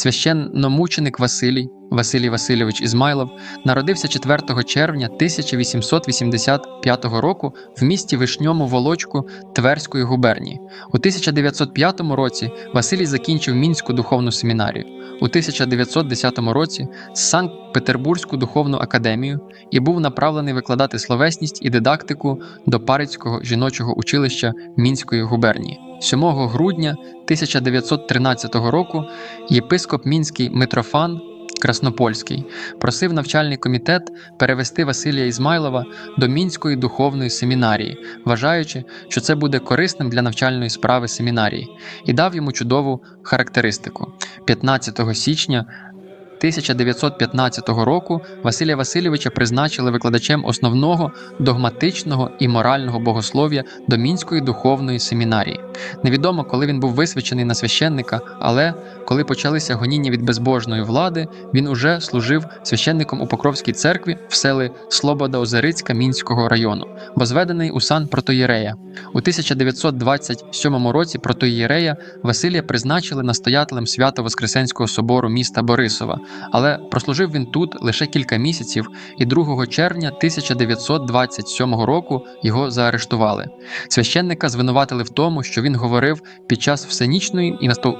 священномученик Василій Василій Васильович Ізмайлов народився 4 червня 1885 року в місті Вишньому Волочку Тверської губернії. У 1905 році Василій закінчив Мінську духовну семінарію. У 1910 році Санкт-Петербурзьку духовну академію і був направлений викладати словесність і дидактику до Парицького жіночого училища Мінської губернії. 7 грудня 1913 року єпископ Мінський Митрофан Краснопольський просив навчальний комітет перевести Василія Ізмайлова до Мінської духовної семінарії, вважаючи, що це буде корисним для навчальної справи семінарії, і дав йому чудову характеристику. 15 січня 1915 року Василія Васильовича призначили викладачем основного догматичного і морального богослов'я до Мінської духовної семінарії. Невідомо, коли він був висвячений на священника, але коли почалися гоніння від безбожної влади, він уже служив священником у Покровській церкві в селі Слобода Озерицька Мінського району, возведений у сан протоєрея. У 1927 році протоєрея Василія призначили настоятелем Свято-Воскресенського собору міста Борисова, але прослужив він тут лише кілька місяців, і 2 червня 1927 року його заарештували. Священника звинуватили в тому, що він говорив під час всенічної і наступ...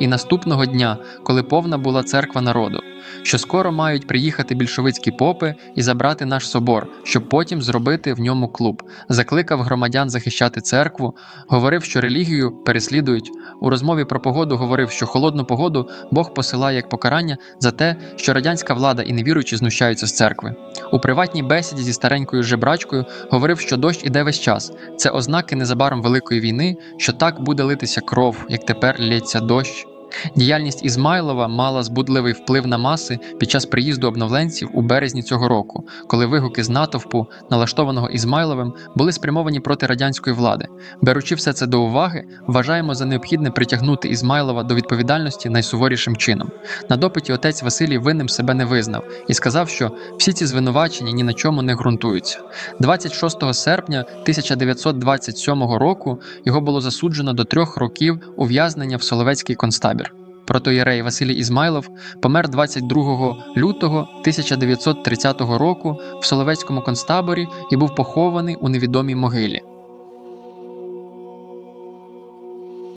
і наступного дня, коли повна була церква народу, що скоро мають приїхати більшовицькі попи і забрати наш собор, щоб потім зробити в ньому клуб. Закликав громадян захищати церкву, говорив, що релігію переслідують. У розмові про погоду говорив, що холодну погоду Бог посилає як покарання за те, що радянська влада і невіруючі знущаються з церкви. У приватній бесіді зі старенькою жебрачкою говорив, що дощ іде весь час. Це ознаки незабаром великої війни, що так буде литися кров, як тепер лється дощ. Діяльність Ізмайлова мала збудливий вплив на маси під час приїзду обновленців у березні цього року, коли вигуки з натовпу, налаштованого Ізмайловим, були спрямовані проти радянської влади. Беручи все це до уваги, вважаємо за необхідне притягнути Ізмайлова до відповідальності найсуворішим чином. На допиті отець Василій винним себе не визнав і сказав, що всі ці звинувачення ні на чому не ґрунтуються. 26 серпня 1927 року його було засуджено до трьох років ув'язнення в Соловецький концтабір. Протоєрей Василій Ізмайлов помер 22 лютого 1930 року в Соловецькому концтаборі і був похований у невідомій могилі.